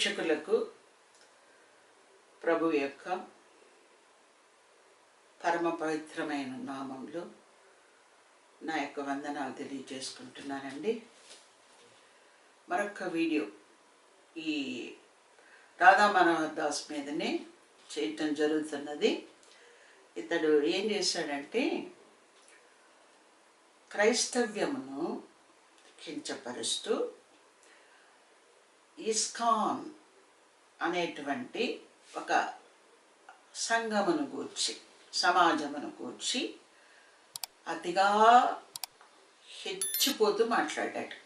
వీక్షకులకు ప్రభు యొక్క పరమ పవిత్రమైన నామంలో నా యొక్క వందనాలు తెలియజేసుకుంటున్నానండి. మరొక వీడియో ఈ రాధా మనోహర్ దాస్ మీదనే చేయటం జరుగుతున్నది. ఇతడు ఏం చేశాడంటే క్రైస్తవ్యమును కించపరుస్తూ ఇస్కాన్ అనేటువంటి ఒక సంఘమును గూర్చి సమాజమును గూర్చి అతిగా హెచ్చిపోతూ మాట్లాడాడు.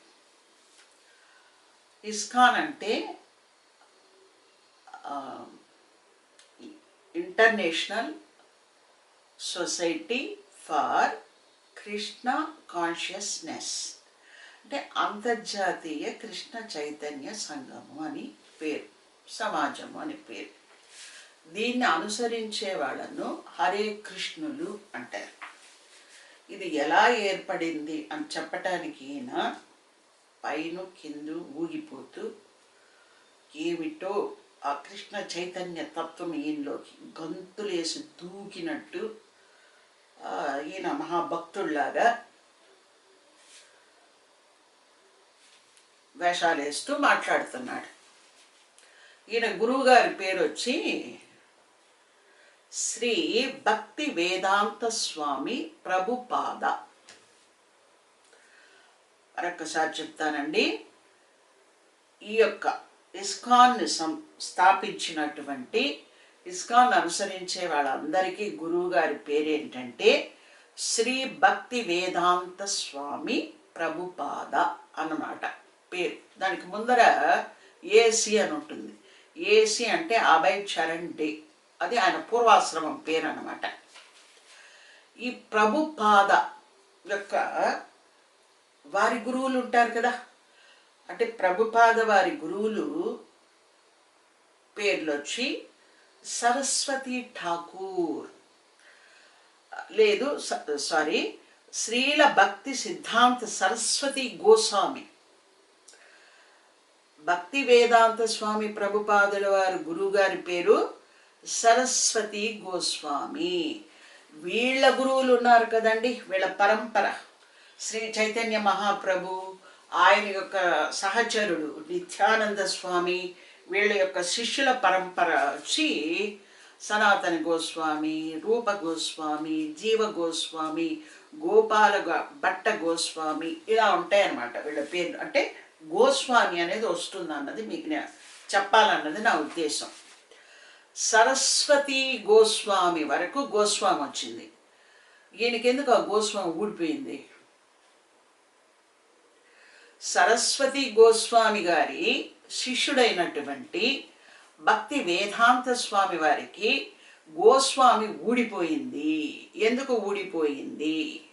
ఇస్కాన్ అంటే international society for Krishna consciousness. అంటే అంతర్జాతీయ కృష్ణ చైతన్య సంఘము అని పేరు సమాజము అని పేరు. దీన్ని అనుసరించే వాళ్ళను హరే కృష్ణులు అంటారు. ఇది ఎలా ఏర్పడింది అని చెప్పటానికి ఈయన పైన కింద ఊగిపోతూ ఏమిటో ఆ కృష్ణ చైతన్య తత్వం ఈయనలోకి గంతులేసి దూకినట్టు ఈయన మహాభక్తుల్లాగా వేషాలు వేస్తూ మాట్లాడుతున్నాడు. ఈయన గురువుగారి పేరు వచ్చి శ్రీ భక్తి వేదాంత స్వామి ప్రభుపాద. మరొకసారి చెప్తానండి. ఈ యొక్క ఇస్కాన్ని సం స్థాపించినటువంటి ఇస్కాన్ అనుసరించే వాళ్ళందరికీ గురువు గారి పేరేంటంటే శ్రీ భక్తి వేదాంత స్వామి ప్రభుపాద అన్నమాట. పేరు. దానికి ముందర ఏసి అని ఉంటుంది. ఏసి అంటే అభయ్ చరణ్ డే. అది ఆయన పూర్వాశ్రమం పేరు అన్నమాట. ఈ ప్రభుపాద యొక్క వారి గురువులు ఉంటారు కదా? అంటే ప్రభుపాద వారి గురువులు పేర్లు వచ్చి సరస్వతి ఠాకూర్. లేదు స- సారీ శ్రీల భక్తి సిద్ధాంత సరస్వతి గోస్వామి. భక్తి వేదాంత స్వామి ప్రభుపాదుల వారి గురువుగారి పేరు సరస్వతి గోస్వామి. వీళ్ళ గురువులు ఉన్నారు కదండి వీళ్ళ పరంపర. శ్రీ చైతన్య మహాప్రభు ఆయన యొక్క సహచరుడు నిత్యానంద స్వామి వీళ్ళ యొక్క శిష్యుల పరంపర వచ్చి సనాతన గోస్వామి రూప గోస్వామి జీవ గోస్వామి గోపాల గ- భట్ట గోస్వామి ఇలా ఉంటాయన్నమాట వీళ్ళ పేర్లు. అంటే గోస్వామి అనేది వస్తుంది అన్నది మీకు నేను చెప్పాలన్నది నా ఉద్దేశం. సరస్వతి గోస్వామి వరకు గోస్వామి వచ్చింది. ఈయనకెందుకు ఆ గోస్వామి ఊడిపోయింది? సరస్వతి గోస్వామి గారి శిష్యుడైనటువంటి భక్తి వేదాంత స్వామి వారికి గోస్వామి ఊడిపోయింది. ఎందుకు ఊడిపోయింది?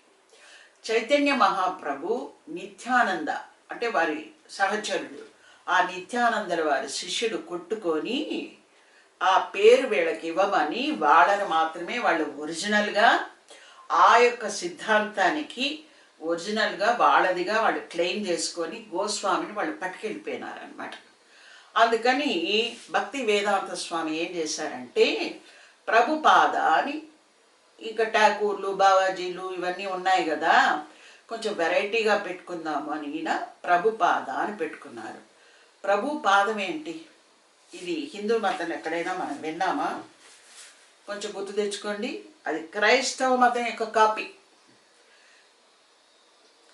చైతన్య మహాప్రభు నిత్యానంద అంటే వారి సహచరుడు. ఆ నిత్యానందల వారి శిష్యుడు కొట్టుకొని ఆ పేరు వీళ్ళకి ఇవ్వమని వాళ్ళని మాత్రమే వాళ్ళు ఒరిజినల్గా ఆ యొక్క సిద్ధాంతానికి ఒరిజినల్గా వాళ్ళదిగా వాళ్ళు క్లెయిమ్ చేసుకొని గోస్వామిని వాళ్ళు పట్టుకెళ్ళిపోయినారనమాట అందుకని భక్తి వేదాంత స్వామి ఏం చేశారంటే ప్రభుపాద అని ఇంకా ఠాకూర్లు బావాజీలు ఇవన్నీ ఉన్నాయి కదా కొంచెం వెరైటీగా పెట్టుకుందాము అని ఈయన ప్రభుపాద అని పెట్టుకున్నారు. ప్రభు పాదం ఏంటి? ఇది హిందూ మతం ఎక్కడైనా మనం విన్నామా? కొంచెం గుర్తు తెచ్చుకోండి. అది క్రైస్తవ మతం యొక్క కాపీ.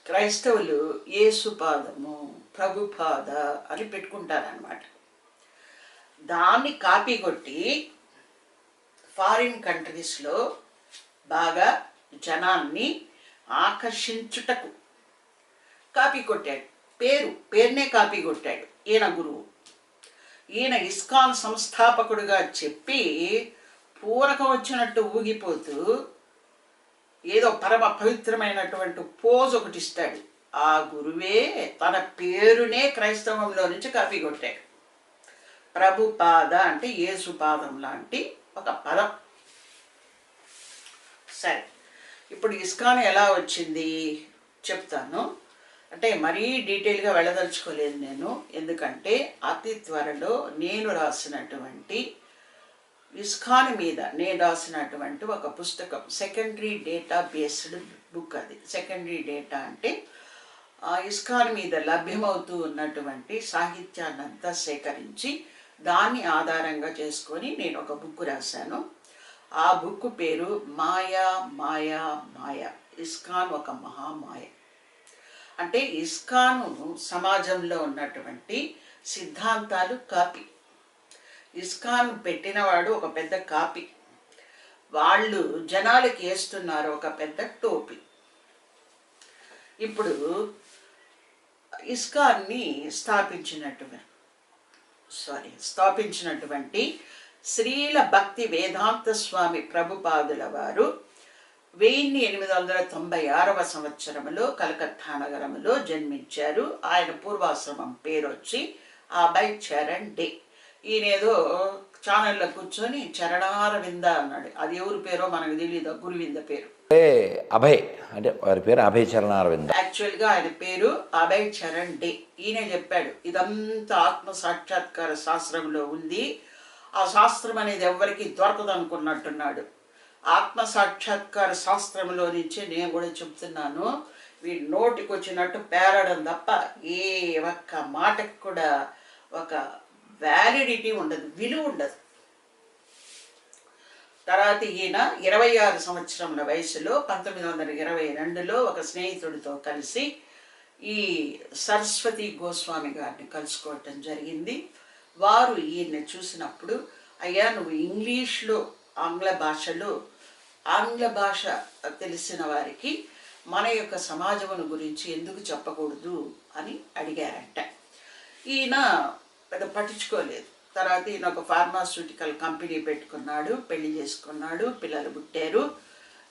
క్రైస్తవులు యేసుపాదము ప్రభుపాద అని పెట్టుకుంటారనమాట దాన్ని కాపీ కొట్టి ఫారిన్ కంట్రీస్లో బాగా జనాన్ని ఆకర్షించుటకు. కాపీ కొట్టాడు. పేరు పేరునే కాపీ కొట్టాడు. ఈయన గురువు. ఈయన ఇస్కాన్ సంస్థాపకుడుగా చెప్పి పూరకం వచ్చినట్టు ఊగిపోతూ ఏదో పరమ పవిత్రమైనటువంటి పోజ్ ఒకటి ఇస్తాడు. ఆ గురువే తన పేరునే క్రైస్తవంలో నుంచి కాపీ కొట్టాడు. ప్రభుపాద అంటే యేసుపాదం లాంటి ఒక పదం. సరే. ఇప్పుడు ఇస్కాన్ ఎలా వచ్చింది? చెప్తాను. అంటే మరీ డీటెయిల్గా వెళ్ళదలుచుకోలేదు నేను. ఎందుకంటే అతి త్వరలో నేను రాసినటువంటి ఇస్కాన్ మీద నేను రాసినటువంటి ఒక పుస్తకం సెకండరీ డేటా బేస్డ్ బుక్ అది. సెకండరీ డేటా అంటే ఇస్కాన్ మీద లభ్యమవుతూ ఉన్నటువంటి సాహిత్యాన్నంతా సేకరించి దాన్ని ఆధారంగా చేసుకొని నేను ఒక బుక్ రాశాను. ఆ బుక్ పేరు మాయా మాయా మాయా. ఇస్కాన్ ఒక మహామాయ. అంటే ఇస్కాను సమాజంలో ఉన్నటువంటి సిద్ధాంతాలు కాపీ. ఇస్కాన్ పెట్టినవాడు ఒక పెద్ద కాపీ. వాళ్ళు జనాలకి వేస్తున్నారు ఒక పెద్ద టోపీ. ఇప్పుడు ఇస్కాన్ని స్థాపించినటువంటి సారీ స్థాపించినటువంటి శ్రీల భక్తి వేదాంత స్వామి ప్రభుపాదుల వారు వెయ్యి ఎనిమిది వందల తొంభై ఆరవ సంవత్సరంలో కలకత్తా నగరంలో జన్మించారు. ఆయన పూర్వాశ్రమం పేరు వచ్చి అభయ్ చరణ్ డే. ఈయనేదో ఛానల్లో కూర్చొని చరణార వింద అన్నాడు. అది ఎవరి పేరో మనకు తెలియదు గురువింద పేరు. అభయ్. అంటే వారి పేరు అభయ్ చరణారవింద. యాక్చువల్గా ఆయన పేరు అభయ్ చరణ్ డే. ఈయన చెప్పాడు ఇదంతా ఆత్మ సాక్షాత్కార శాస్త్రంలో ఉంది. ఆ శాస్త్రం అనేది ఎవరికి దొరకదు అనుకున్నట్టున్నాడు ఆత్మ సాక్షాత్కార శాస్త్రంలో నుంచి నేను కూడా చెప్తున్నాను వీడి నోటికి వచ్చినట్టు పేరడం తప్ప ఏ ఒక్క మాటకి కూడా ఒక వ్యాలిడిటీ ఉండదు విలువ ఉండదు. తర్వాత ఈయన ఇరవై ఆరు సంవత్సరముల వయసులో పంతొమ్మిది వందల ఇరవై రెండులో ఒక స్నేహితుడితో కలిసి ఈ సరస్వతి గోస్వామి గారిని కలుసుకోవటం జరిగింది. వారు ఈయన్ని చూసినప్పుడు అయ్యా నువ్వు ఇంగ్లీష్లో ఆంగ్ల భాషలో ఆంగ్ల భాష తెలిసిన వారికి మన యొక్క సమాజమును గురించి ఎందుకు చెప్పకూడదు? అని అడిగారంట. ఈయన పెద్ద పట్టించుకోలేదు. తర్వాత ఈయన ఒక ఫార్మాస్యూటికల్ కంపెనీ పెట్టుకున్నాడు పెళ్ళి చేసుకున్నాడు పిల్లలు పుట్టారు.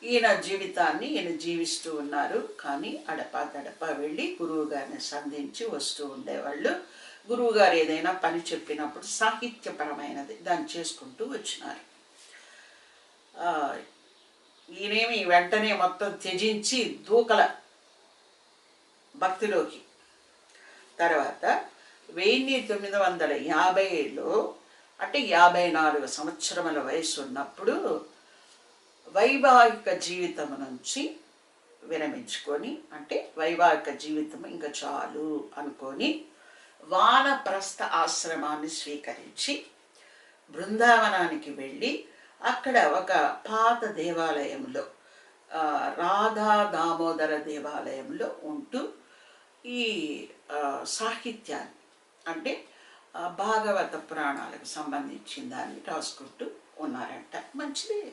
ఈయన జీవితాన్ని ఈయన జీవిస్తూ ఉన్నారు. కానీ అడపా దడప వెళ్ళి గురువు గారిని సంధించి వస్తూ ఉండేవాళ్ళు. గురువు గారు ఏదైనా పని చెప్పినప్పుడు సాహిత్యపరమైనది దాన్ని చేసుకుంటూ వచ్చినారు. ఈయనేమి వెంటనే మొత్తం త్యజించి దూకల భక్తిలోకి. తర్వాత వెయ్యి తొమ్మిది వందల యాభైలో అంటే యాభై నాలుగు సంవత్సరముల వయసు ఉన్నప్పుడు వైవాహిక జీవితం నుంచి విరమించుకొని అంటే వైవాహిక జీవితం ఇంకా చాలు అనుకొని వానప్రస్థ ఆశ్రమాన్ని స్వీకరించి బృందావనానికి వెళ్ళి అక్కడ ఒక పాత దేవాలయంలో రాధా దామోదర దేవాలయంలో ఉంటూ ఈ సాహిత్యాన్ని అంటే భాగవత పురాణాలకు సంబంధించిన దాన్ని రాసుకుంటూ ఉన్నారంట. మంచిది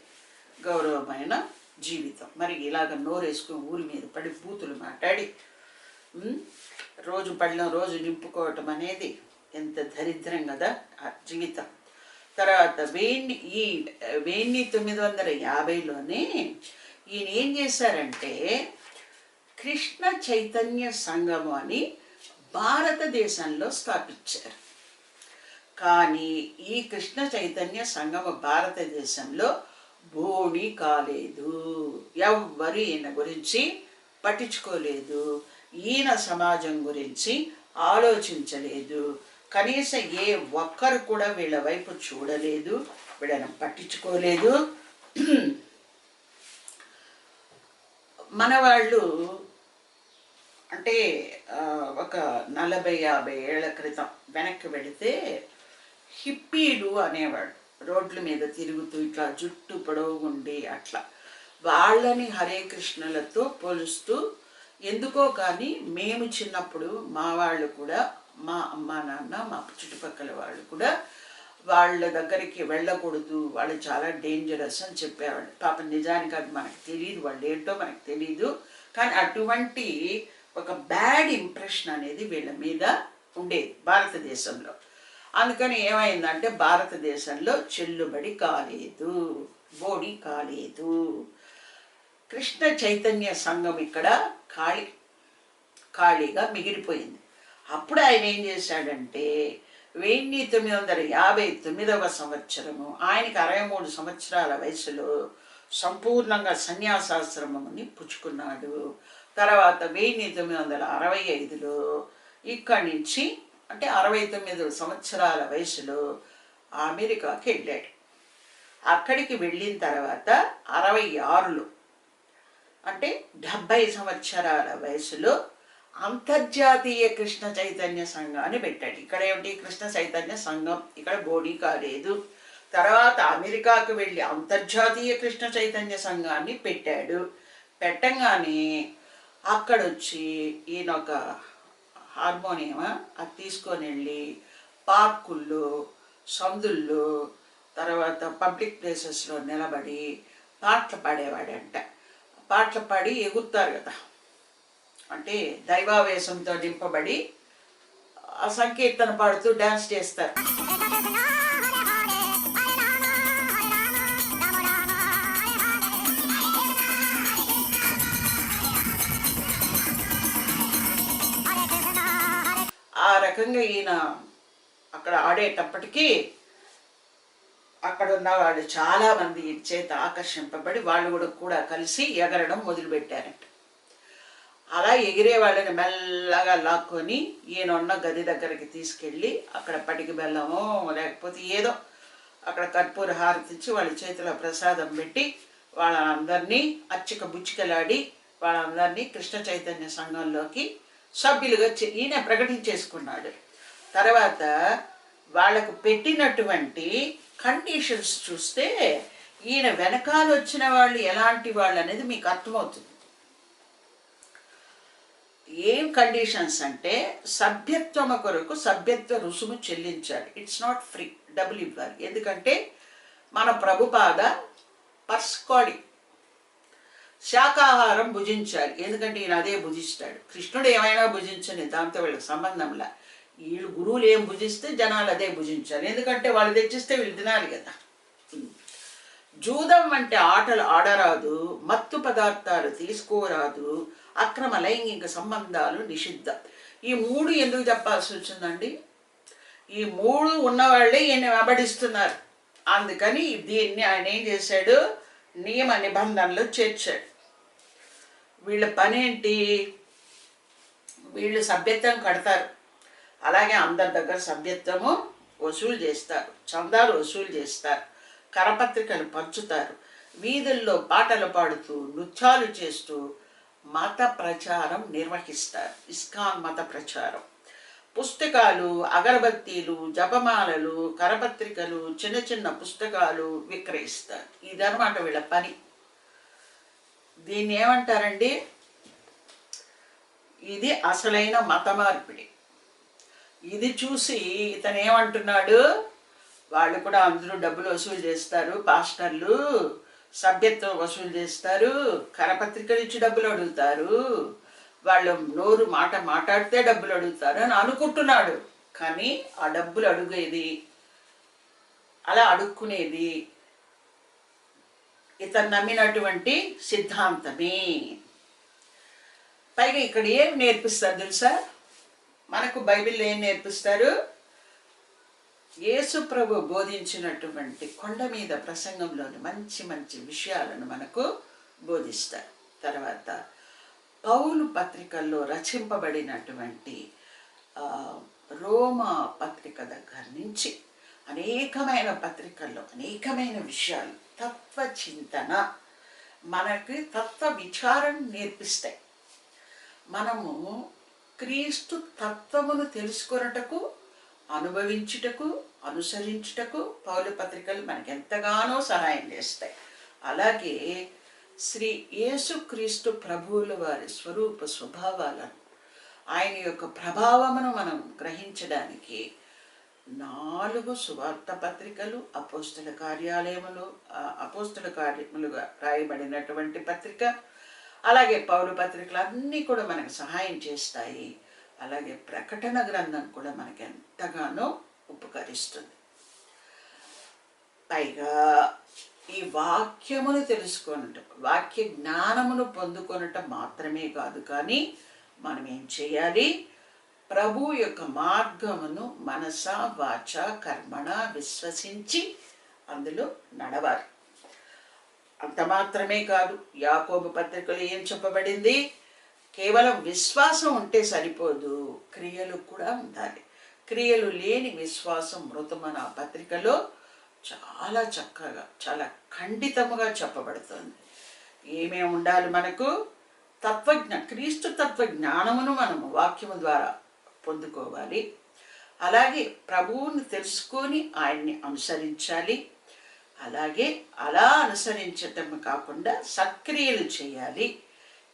గౌరవమైన జీవితం. మరి ఇలాగ నోరేసుకుని ఊరి మీద పడి బూతులు మాట్లాడి రోజు పళ్ళం రోజు నింపుకోవటం అనేది ఎంత దరిద్రం కదా ఆ జీవితం. తర్వాత వేణి ఈ వేణి తొమ్మిది వందల యాభైలోనే ఈయన ఏం చేశారంటే కృష్ణ చైతన్య సంఘము అని భారతదేశంలో స్థాపించారు. కానీ ఈ కృష్ణ చైతన్య సంగమ భారతదేశంలో బోణి కాలేదు. ఎవ్వరు ఈయన గురించి పట్టించుకోలేదు. ఈయన సమాజం గురించి ఆలోచించలేదు. కనీసం ఏ ఒక్కరు కూడా వీళ్ళ వైపు చూడలేదు వీళ్ళని పట్టించుకోలేదు. మన వాళ్ళు అంటే ఒక నలభై యాభై ఏళ్ళ క్రితం వెనక్కి వెళితే హిప్పీలు అనేవాడు రోడ్ల మీద తిరుగుతూ ఇట్లా జుట్టు పొడవుగుండి అట్లా. వాళ్ళని హరే కృష్ణులతో పోలుస్తూ ఎందుకో కానీ మేము చిన్నప్పుడు మా వాళ్ళు కూడా మా అమ్మ నాన్న మా చుట్టుపక్కల వాళ్ళు కూడా వాళ్ళ దగ్గరికి వెళ్ళకూడదు వాళ్ళు చాలా డేంజరస్ అని చెప్పేవాళ్ళు. పాపం నిజానికి అది మనకు తెలియదు వాళ్ళు ఏంటో మనకు తెలియదు కానీ అటువంటి ఒక బ్యాడ్ ఇంప్రెషన్ అనేది వీళ్ళ మీద ఉండేది భారతదేశంలో. అందుకని ఏమైందంటే భారతదేశంలో చెల్లుబడి కాలేదు బోడి కాలేదు. కృష్ణ చైతన్య సంఘం ఇక్కడ ఖాళీ ఖాళీగా మిగిలిపోయింది. అప్పుడు ఆయన ఏం చేశాడంటే వెయ్యి తొమ్మిది వందల యాభై తొమ్మిదవ సంవత్సరము ఆయనకి అరవై మూడు సంవత్సరాల వయసులో సంపూర్ణంగా సన్యాసాశ్రమముని పుచ్చుకున్నాడు. తర్వాత వెయ్యి తొమ్మిది వందల అరవై ఐదులో ఇక్కడి నుంచి అంటే అరవై తొమ్మిది సంవత్సరాల వయసులో అమెరికాకి వెళ్ళాడు. అక్కడికి వెళ్ళిన తర్వాత అరవై ఆరులో అంటే డెబ్భై సంవత్సరాల వయసులో అంతర్జాతీయ కృష్ణ చైతన్య సంఘాన్ని పెట్టాడు. ఇక్కడ ఏమిటి? కృష్ణ చైతన్య సంఘం ఇక్కడ బోడీ కాలేదు. తర్వాత అమెరికాకు వెళ్ళి అంతర్జాతీయ కృష్ణ చైతన్య సంఘాన్ని పెట్టాడు. పెట్టంగానే అక్కడొచ్చి ఈయన ఒక హార్మోనియం అది తీసుకొని వెళ్ళి పార్కుల్లో సందుల్లో తర్వాత పబ్లిక్ ప్లేసెస్లో నిలబడి పాటలు పాడేవాడంట. పాటలు పాడి ఎగురుతారు కదా. అంటే దైవావేశంతో నింపబడి ఆ సంకీర్తన పాడుతూ డ్యాన్స్ చేస్తారు. ఆ రకంగా ఈయన అక్కడ ఆడేటప్పటికీ అక్కడ ఉన్న వాళ్ళు చాలా మంది చేత ఆకర్షింపబడి వాళ్ళు కూడా కూడా కలిసి ఎగరడం మొదలుపెట్టారంట. అలా ఎగిరే వాళ్ళని మెల్లగా లాక్కొని ఈయనున్న గది దగ్గరికి తీసుకెళ్ళి అక్కడ పటికి బెల్లమో లేకపోతే ఏదో అక్కడ కర్పూర హారతిచ్చి వాళ్ళ చేతిలో ప్రసాదం పెట్టి వాళ్ళందరినీ అచ్చిక బుచ్చికలాడి వాళ్ళందరినీ కృష్ణ చైతన్య సంఘంలోకి సభ్యులుగా ఈయన ప్రకటించేసుకున్నాడు. తర్వాత వాళ్ళకు పెట్టినటువంటి కండిషన్స్ చూస్తే ఈయన వెనకాల వచ్చిన వాళ్ళు ఎలాంటి వాళ్ళు అనేది మీకు అర్థమవుతుంది. ఏం కండిషన్స్ అంటే సభ్యత్వం కొరకు సభ్యత్వ రుసుము చెల్లించాలి. ఇట్స్ నాట్ ఫ్రీ డబ్బులు ఇవ్వాలి. ఎందుకంటే మన ప్రభుపాద పర్స్కోడి. శాకాహారం భుజించాలి. ఎందుకంటే ఈయన అదే భుజిస్తాడు. కృష్ణుడు ఏమైనా భుజించని దాంతో వీళ్ళకి సంబంధంలా వీళ్ళు గురువులు ఏం భుజిస్తే జనాలు అదే భుజించాలి. ఎందుకంటే వాళ్ళు తెచ్చిస్తే వీళ్ళు తినాలి కదా. జూదం అంటే ఆటలు ఆడరాదు మత్తు పదార్థాలు తీసుకోరాదు అక్రమ లైంగిక సంబంధాలు నిషిద్ధం. ఈ మూడు ఎందుకు చెప్పాల్సి వచ్చిందండి? ఈ మూడు ఉన్నవాళ్ళే ఈయన వెంబడిస్తున్నారు. అందుకని దీన్ని ఆయన ఏం చేశాడు? నియమ నిబంధనలు చేర్చాడు. వీళ్ళ పనేంటి? వీళ్ళు సభ్యత్వం కడతారు. అలాగే అందరి దగ్గర సభ్యత్వము వసూలు చేస్తారు. చందాలు వసూలు చేస్తారు. కరపత్రికలు పంచుతారు. వీధుల్లో పాటలు పాడుతూ నృత్యాలు చేస్తూ మత ప్రచారం నిర్వహిస్తారు. ఇస్కాన్ మత ప్రచారం. పుస్తకాలు అగరబత్తీలు జపమాలలు కరపత్రికలు చిన్న చిన్న పుస్తకాలు విక్రయిస్తారు. ఇదనమాట వీళ్ళ పని. దీన్ని ఏమంటారండి ఇది అసలైన మత మార్పిడి. ఇది చూసి ఇతను ఏమంటున్నాడు వాళ్ళు కూడా అందరూ డబ్బులు వసూలు చేస్తారు పాస్టర్లు సభ్యత్వం వసూలు చేస్తారు కరపత్రికలు ఇచ్చి డబ్బులు అడుగుతారు వాళ్ళు నోరు మాట మాట్లాడితే డబ్బులు అడుగుతారు అని అనుకుంటున్నాడు. కానీ ఆ డబ్బులు అడుగేది అలా అడుక్కునేది ఇతను నమ్మినటువంటి సిద్ధాంతమే. పైగా ఇక్కడ ఏం నేర్పిస్తారు తెలుసా? మనకు బైబిల్లో ఏం నేర్పిస్తారు? యేసు ప్రభు బోధించినటువంటి కొండ మీద ప్రసంగంలోని మంచి మంచి విషయాలను మనకు బోధిస్తారు. తర్వాత పౌలు పత్రికల్లో రచింపబడినటువంటి రోమా పత్రిక దగ్గర నుంచి అనేకమైన పత్రికల్లో అనేకమైన విషయాలు తత్వ చింతన మనకి తత్వ విచారం నేర్పిస్తాయి. మనము క్రీస్తు తత్వమును తెలుసుకొనుటకు అనుభవించుటకు అనుసరించుటకు పౌల పత్రికలు మనకి ఎంతగానో సహాయం చేస్తాయి. అలాగే శ్రీ యేసుక్రీస్తు ప్రభువుల వారి స్వరూప స్వభావాలను ఆయన యొక్క ప్రభావమును మనం గ్రహించడానికి నాలుగు సువార్త పత్రికలు అపోస్తుల కార్యాలయములు అపోస్తుల కార్యములుగా రాయబడినటువంటి పత్రిక అలాగే పౌరు పత్రికలు అన్నీ కూడా మనకు సహాయం చేస్తాయి. అలాగే ప్రకటన గ్రంథం కూడా మనకి ఎంతగానో ఉపకరిస్తుంది. పైగా ఈ వాక్యమును తెలుసుకొనటం వాక్య జ్ఞానమును పొందుకొనటం మాత్రమే కాదు కానీ మనం ఏం చేయాలి? ప్రభు యొక్క మార్గమును మనస వాచ కర్మణ విశ్వసించి అందులో నడవాలి. అంత మాత్రమే కాదు యాకోబు పత్రికలో ఏం చెప్పబడింది? కేవలం విశ్వాసం ఉంటే సరిపోదు క్రియలు కూడా ఉండాలి. క్రియలు లేని విశ్వాసం మృతమన పత్రికలో చాలా చక్కగా చాలా ఖండితముగా చెప్పబడుతుంది. ఏమేమి ఉండాలి మనకు? తత్వజ్ఞ క్రీస్తు తత్వ జ్ఞానమును మనము వాక్యము ద్వారా పొందుకోవాలి. అలాగే ప్రభువుని తెలుసుకొని ఆయన్ని అనుసరించాలి. అలాగే అలా అనుసరించటం కాకుండా సక్రియలు చేయాలి.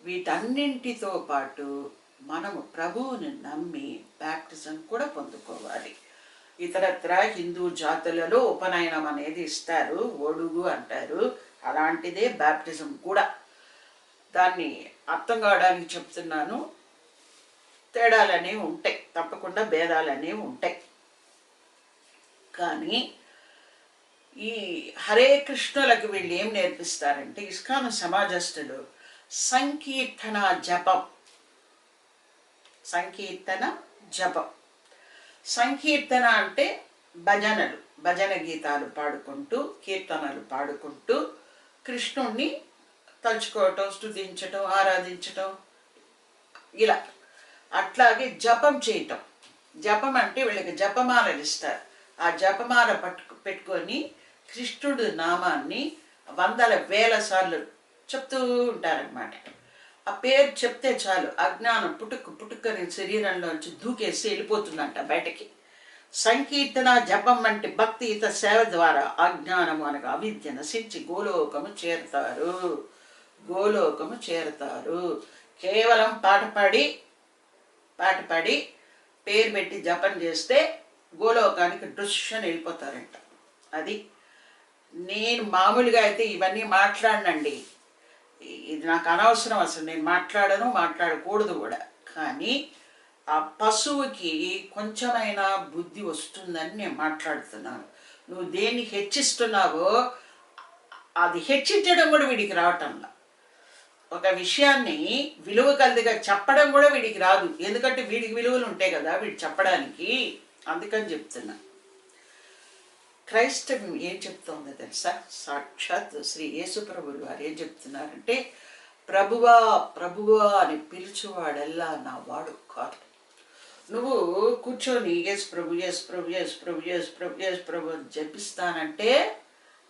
వీటన్నింటితో పాటు మనము ప్రభువుని నమ్మి బ్యాప్టిజం కూడా పొందుకోవాలి. ఇతరత్ర హిందూ జాతులలో ఉపనయనం అనేది ఇస్తారు. ఒడుగు అంటారు. అలాంటిదే బ్యాప్టిజం కూడా. దాన్ని అర్థం కావడానికి చెప్తున్నాను. తేడాలనేవి ఉంటాయి. తప్పకుండా భేదాలనేవి ఉంటాయి. కానీ ఈ హరే కృష్ణులకు వీళ్ళు ఏం నేర్పిస్తారంటే ఇస్కాను సమాజస్థులు సంకీర్తన జపం. సంకీర్తన జపం. సంకీర్తన అంటే భజనలు భజన గీతాలు పాడుకుంటూ కీర్తనలు పాడుకుంటూ కృష్ణుణ్ణి తలుచుకోవటం స్తుతించటం ఆరాధించటం ఇలా. అట్లాగే జపం చేయటం. జపం అంటే వీళ్ళకి జపమాలలు ఇస్తారు. ఆ జపమాల పట్టు పెట్టుకొని కృష్ణుడు నామాన్ని వందల వేల సార్లు చెప్తూ ఉంటారనమాట ఆ పేరు చెప్తే చాలు. అజ్ఞానం పుట్టుకు పుట్టుకని శరీరంలోంచి దూకేసి వెళ్ళిపోతుందంట బయటకి. సంకీర్తన జపం వంటి భక్తియుత సేవ ద్వారా అజ్ఞానము అనగా అవిద్య నశించి గోలోకము చేరుతారు. గోలోకము చేరుతారు. కేవలం పాట పాడి పాట పాడి పేరు పెట్టి జపం చేస్తే గోలోకానికి డుష్షన్ వెళ్ళిపోతారంట. అది నేను మామూలుగా అయితే ఇవన్నీ మాట్లాడనండి. ఇది నాకు అనవసరం అసలు. నేను మాట్లాడను మాట్లాడకూడదు కూడా. కానీ ఆ పశువుకి కొంచెమైనా బుద్ధి వస్తుందని నేను మాట్లాడుతున్నాను. నువ్వు దేన్ని హెచ్చిస్తున్నావో అది హెచ్చించడం కూడా వీడికి రావటంలా. ఒక విషయాన్ని విలువ కలిదిగా చెప్పడం కూడా వీడికి రాదు. ఎందుకంటే వీడికి విలువలు ఉంటాయి కదా వీడు చెప్పడానికి. అందుకని చెప్తున్నా. క్రైస్తవం ఏం చెప్తోంది తెలుసా? సాక్షాత్ శ్రీ యేసుప్రభులు వారు ఏం చెప్తున్నారంటే ప్రభువా ప్రభువా అని పిలుచువాడల్లా నా వాడు కాదు. నువ్వు కూర్చొని ఎస్ ప్రభు ఎస్ ప్రభు ఎస్ ప్రభు ఎస్ ప్రభు ఎస్ ప్రభు అని జపిస్తానంటే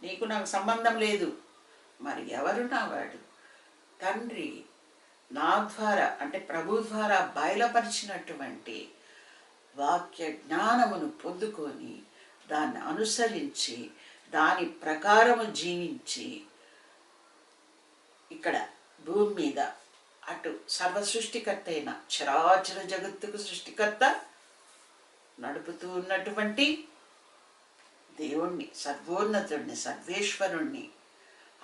నీకు నాకు సంబంధం లేదు. మరి ఎవరు నా వాడు? తండ్రి నా ద్వారా అంటే ప్రభు ద్వారా బయలుపరిచినటువంటి వాక్య జ్ఞానమును పొందుకొని దాన్ని అనుసరించి దాని ప్రకారము జీవించి ఇక్కడ భూమి మీద అటు సర్వ సృష్టికర్త అయిన చరాచర జగత్తుకు సృష్టికర్త నడుపుతూ ఉన్నటువంటి దేవుణ్ణి సర్వోన్నతుణ్ణి సర్వేశ్వరుణ్ణి.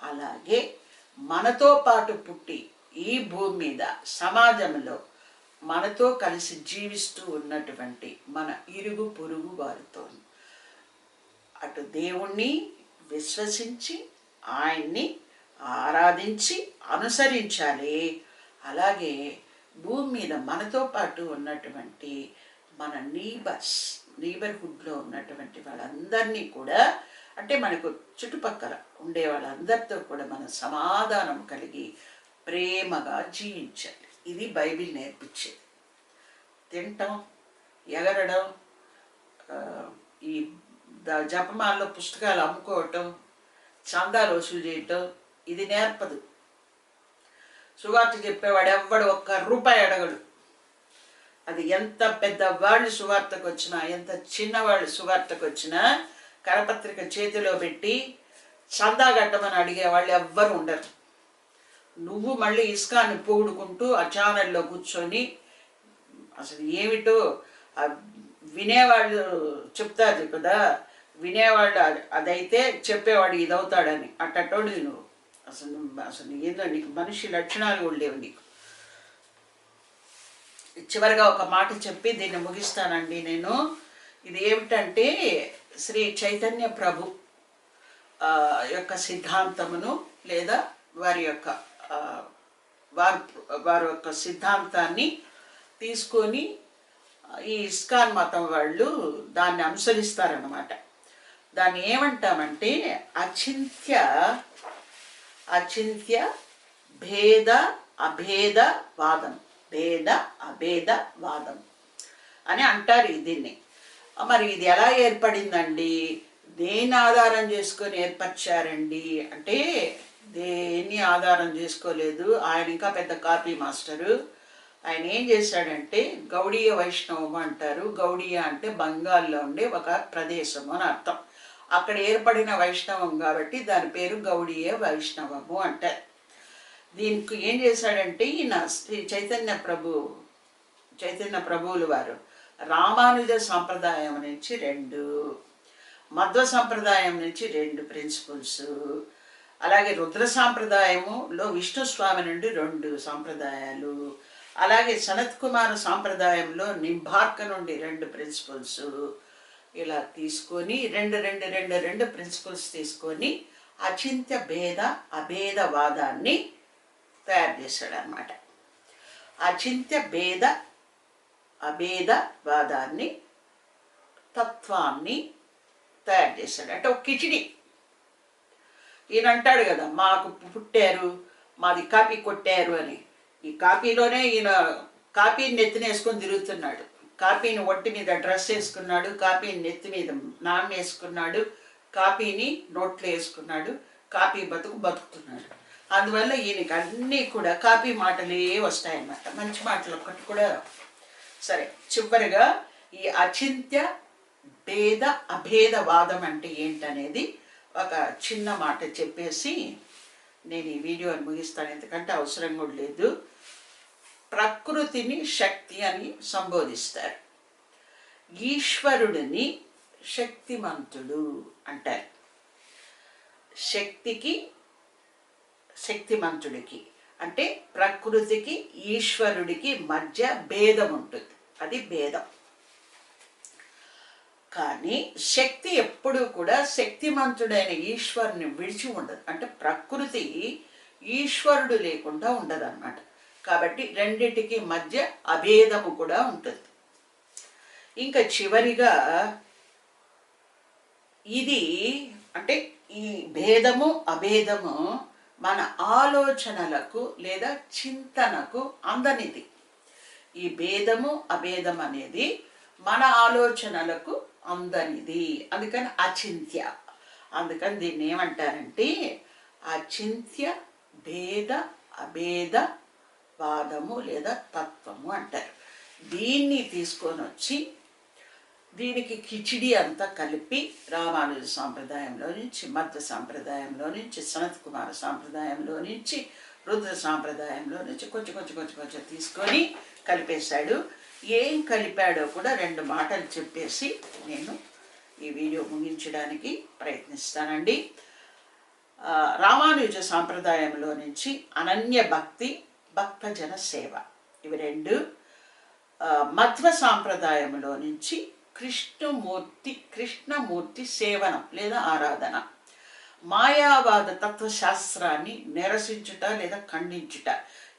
అలాగే మనతో పాటు పుట్టి ఈ భూమి మీద సమాజంలో మనతో కలిసి జీవిస్తూ ఉన్నటువంటి మన ఇరుగు పొరుగు వారితో అటు దేవుణ్ణి విశ్వసించి ఆయన్ని ఆరాధించి అనుసరించాలి. అలాగే భూమి మీద మనతో పాటు ఉన్నటువంటి మన నీబర్స్ నీబర్హుడ్లో ఉన్నటువంటి వాళ్ళందరినీ కూడా అంటే మనకు చుట్టుపక్కల ఉండే వాళ్ళందరితో కూడా మనం సమాధానం కలిగి ప్రేమగా జీవించాలి. ఇది బైబిల్ నేర్పించేది. తినటం ఎగరడం ఈ జపమాలలో పుస్తకాలు అమ్ముకోవటం చందాలు వసూలు చేయటం ఇది నేర్పదు. సువార్త చెప్పేవాడు ఎవ్వడు ఒక్క రూపాయి అడగడు. అది ఎంత పెద్ద వాళ్ళు సువార్తకు వచ్చినా ఎంత చిన్నవాళ్ళు సువార్తకు వచ్చినా కరపత్రిక చేతిలో పెట్టి చందా కట్టమని అడిగే వాళ్ళు ఎవ్వరు ఉండరు. నువ్వు మళ్ళీ ఇస్కాన్ని పొగుడుకుంటూ ఆ ఛానల్లో కూర్చొని అసలు ఏమిటో వినేవాళ్ళు చెప్తారు కదా వినేవాడు అది- అదైతే చెప్పేవాడు ఇది అవుతాడని నువ్వు. అసలు అసలు ఏందో నీకు మనిషి లక్షణాలు కూడా లేవు నీకు. చివరిగా ఒక మాట చెప్పి దీన్ని ముగిస్తానండి నేను. ఇది ఏమిటంటే శ్రీ చైతన్య ప్రభు యొక్క సిద్ధాంతమును లేదా వారి యొక్క వారు వారి వారి యొక్క సిద్ధాంతాన్ని తీసుకొని ఈ ఇస్కాన్ మతం వాళ్ళు దాన్ని అనుసరిస్తారన్నమాట. దాన్ని ఏమంటామంటే అచింత్య అచింత్య భేద అభేద వాదం భేద అభేద వాదం అని అంటారు దీన్ని. మరి ఇది ఎలా ఏర్పడిందండి? దేని ఆధారం చేసుకొని ఏర్పరిచారండి? అంటే దేన్ని ఆధారం చేసుకోలేదు? ఆయన ఇంకా పెద్ద కాపీ మాస్టరు. ఆయన ఏం చేశాడంటే గౌడీయ వైష్ణవం అంటారు. గౌడీయ అంటే బంగాల్లో ఉండే ఒక ప్రదేశము అని అర్థం. అక్కడ ఏర్పడిన వైష్ణవం కాబట్టి దాని పేరు గౌడీయ వైష్ణవము అంటారు దీనికి ఏం చేశాడంటే ఈయన శ్రీ చైతన్య ప్రభు చైతన్య ప్రభువులు వారు రామానుజ సాంప్రదాయం నుంచి రెండు మధ్వ సాంప్రదాయం నుంచి రెండు ప్రిన్సిపల్స్ అలాగే రుద్ర సాంప్రదాయములో విష్ణు స్వామి నుండి రెండు సాంప్రదాయాలు. అలాగే సనత్ కుమార్ సాంప్రదాయంలో నింబార్క నుండి రెండు ప్రిన్సిపల్స్ ఇలా తీసుకొని రెండు రెండు రెండు రెండు ప్రిన్సిపల్స్ తీసుకొని అచింత్య భేద అభేదవాదాన్ని తయారు చేశాడు అనమాట అచింత్య భేద అభేదవాదాన్ని తత్వాన్ని తయారు చేశాడు. అంటే ఒక కిచిడి. ఈయన అంటాడు కదా మాకు పుట్టారు మాది కాపీ కొట్టారు అని. ఈ కాపీలోనే ఈయన కాపీని నెత్తినేసుకొని తిరుగుతున్నాడు. కాపీని ఒట్టి మీద డ్రెస్ వేసుకున్నాడు కాపీని నెత్తి మీద నాన్న వేసుకున్నాడు కాపీని నోట్లో వేసుకున్నాడు కాపీ బతుకు బతుకుతున్నాడు. అందువల్ల ఈయనకి అన్నీ కూడా కాపీ మాటలే వస్తాయన్నమాట. మంచి మాటలు ఒక్కటి కూడా సరే చివరిగా ఈ అచింత్య భేద అభేదవాదం అంటే ఏంటనేది ఒక చిన్న మాట చెప్పేసి నేను ఈ వీడియోని ముగిస్తాను. ఎందుకంటే అవసరం కూడా లేదు. ప్రకృతిని శక్తి అని సంబోధిస్తారు. ఈశ్వరుడిని శక్తిమంతుడు అంటారు. శక్తికి శక్తిమంతుడికి అంటే ప్రకృతికి ఈశ్వరుడికి మధ్య భేదం ఉంటుంది. అది భేదం. కానీ శక్తి ఎప్పుడూ కూడా శక్తిమంతుడైన ఈశ్వరుని విడిచి ఉండదు. అంటే ప్రకృతి ఈశ్వరుడు లేకుండా ఉండదన్నమాట. కాబట్టి రెండిటికి మధ్య అభేదము కూడా ఉంటుంది. ఇంకా చివరిగా ఇది అంటే ఈ భేదము అభేదము మన ఆలోచనలకు లేదా చింతనకు అందనిది. ఈ భేదము అభేదం అనేది మన ఆలోచనలకు అందనిది. అందుకని అచింత్య. అందుకని దీన్ని ఏమంటారంటే అచింత్య భేద అభేద వాదము లేదా తత్వము అంటారు. దీన్ని తీసుకొని వచ్చి దీనికి కిచిడి అంతా కలిపి రామానుజ సాంప్రదాయంలో నుంచి మధ్య సాంప్రదాయంలో నుంచి సనత్ కుమార సాంప్రదాయంలో నుంచి రుద్ర సాంప్రదాయంలో నుంచి కొంచెం కొంచెం కొంచెం కొంచెం తీసుకొని కలిపేశాడు. ఏం కలిపాడో కూడా రెండు మాటలు చెప్పేసి నేను ఈ వీడియో ముగించడానికి ప్రయత్నిస్తానండి. రామానుజ సాంప్రదాయంలో నుంచి అనన్య భక్తి భక్తజన సేవ. ఇవి రెండు మధ్వ సాంప్రదాయంలో నుంచి కృష్ణమూర్తి కృష్ణమూర్తి సేవనం లేదా ఆరాధన. మాయావాద తత్వశాస్త్రాన్ని నిరసించుట లేదా ఖండించుట.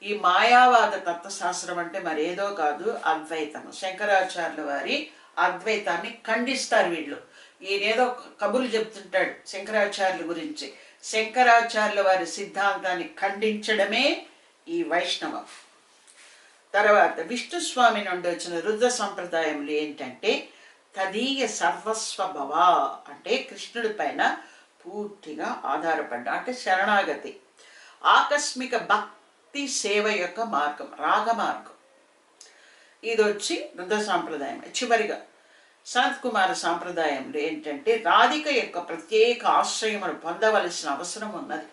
ఈ మాయావాద తత్వశాస్త్రం అంటే మరేదో కాదు అద్వైతము. శంకరాచార్యుల వారి అద్వైతాన్ని ఖండిస్తారు వీళ్ళు. ఈయనేదో కబుర్లు చెప్తుంటాడు శంకరాచార్యుల గురించి. శంకరాచార్యుల వారి సిద్ధాంతాన్ని ఖండించడమే ఈ వైష్ణవం. తర్వాత విష్ణుస్వామి నుండి వచ్చిన రుద్ర సంప్రదాయంలో ఏంటంటే తదీయ సర్వస్వ భవ అంటే కృష్ణుడి పైన పూర్తిగా ఆధారపడ్డా అంటే శరణాగతి. ఆకస్మిక భక్తి సేవ యొక్క మార్గం రాగ మార్గం ఇది వచ్చి రుద్ర సాంప్రదాయం. చివరిగా సనత్ కుమార సాంప్రదాయంలో ఏంటంటే రాధిక యొక్క ప్రత్యేక ఆశ్రయమును పొందవలసిన అవసరం ఉన్నది.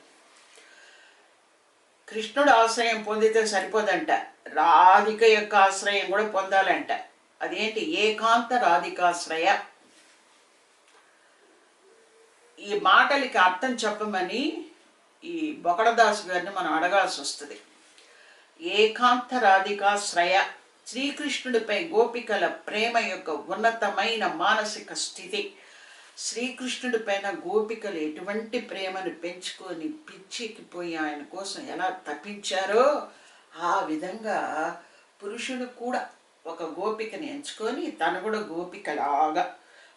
కృష్ణుడు ఆశ్రయం పొందితే సరిపోదంట. రాధిక యొక్క ఆశ్రయం కూడా పొందాలంట. అదేంటి? ఏకాంత రాధికాశ్రయ. ఈ మాటలకి అర్థం చెప్పమని ఈ బొకడదాసు గారిని మనం అడగాల్సి వస్తుంది. ఏకాంత రాధికాశ్రయ. శ్రీకృష్ణుడిపై గోపికల ప్రేమ యొక్క ఉన్నతమైన మానసిక స్థితి. శ్రీకృష్ణుడి పైన గోపికలు ఎటువంటి ప్రేమను పెంచుకొని పిచ్చికిపోయి ఆయన కోసం ఎలా తప్పించారో ఆ విధంగా పురుషుడు కూడా ఒక గోపికని ఎంచుకొని తను కూడా గోపికలాగా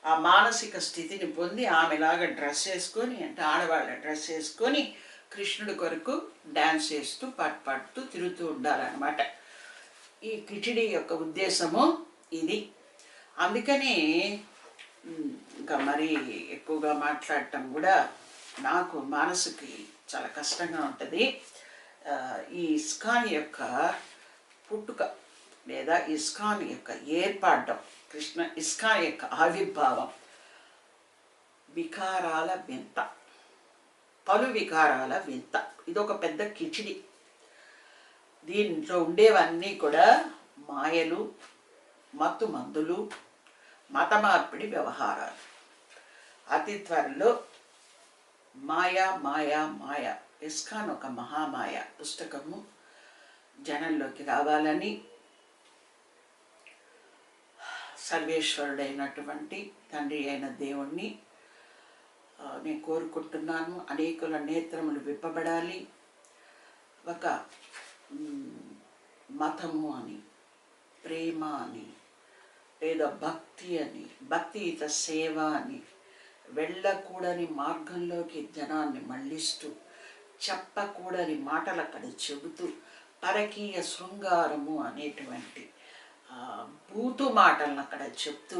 ఆ మానసిక స్థితిని పొంది ఆమెలాగా డ్రెస్ వేసుకొని అంటే ఆడవాళ్ళ డ్రెస్ వేసుకొని కృష్ణుడి కొరకు డ్యాన్స్ చేస్తూ పాటు పాడుతూ తిరుగుతూ ఉండాలన్నమాట. ఈ కిచిడి యొక్క ఉద్దేశము ఇది. అందుకనే ఇంకా మరీ ఎక్కువగా మాట్లాడటం కూడా నాకు మనసుకి చాలా కష్టంగా ఉంటుంది. ఈ ఇస్కాన్ యొక్క పుట్టుక లేదా ఇస్కాన్ యొక్క ఏర్పడడం కృష్ణ ఇస్కాన్ యొక్క ఆవిర్భావం వికారాల వింత పలు వికారాల వింత. ఇది ఒక పెద్ద కిచిడి. దీంట్లో ఉండేవన్నీ కూడా మాయలు మత్తు మందులు మత మార్పిడి వ్యవహారాలు. అతి త్వరలో మాయా మాయా మాయా ఇస్కాన్ ఒక మహామాయ పుస్తకము జనంలోకి రావాలని సర్వేశ్వరుడైనటువంటి తండ్రి అయిన దేవుణ్ణి నేను కోరుకుంటున్నాను. అనేకుల నేత్రములు విప్పబడాలి. ఒక మతము అని ప్రేమ అని లేదా భక్తి అని భక్తి ఇత సేవ అని వెళ్ళకూడని మార్గంలోకి జనాన్ని మళ్ళిస్తూ చెప్పకూడని మాటలు అక్కడ చెబుతూ పరకీయ శృంగారము అనేటువంటి బూతు మాటలను అక్కడ చెప్తూ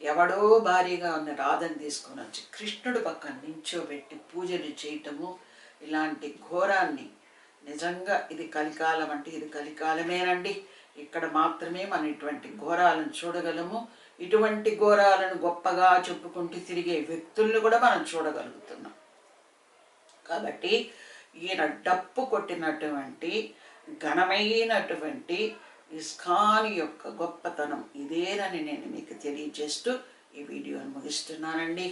ఎవడో భారీగా ఉన్న రాధను తీసుకొని వచ్చి కృష్ణుడు పక్కన నించోబెట్టి పూజలు చేయటము ఇలాంటి ఘోరాన్ని నిజంగా ఇది కలికాలం అంటే ఇది కలికాలమేనండి. ఇక్కడ మాత్రమే మనం ఇటువంటి ఘోరాలను చూడగలము. ఇటువంటి ఘోరాలను గొప్పగా చెప్పుకుంటూ తిరిగే వ్యక్తుల్ని కూడా మనం చూడగలుగుతున్నాం. కాబట్టి ఈయన డప్పు కొట్టినటువంటి ఘనమైనటువంటి ఇస్కాన్ యొక్క గొప్పతనం ఇదేనని నేను మీకు తెలియజేస్తూ ఈ వీడియోను ముగిస్తున్నానండి.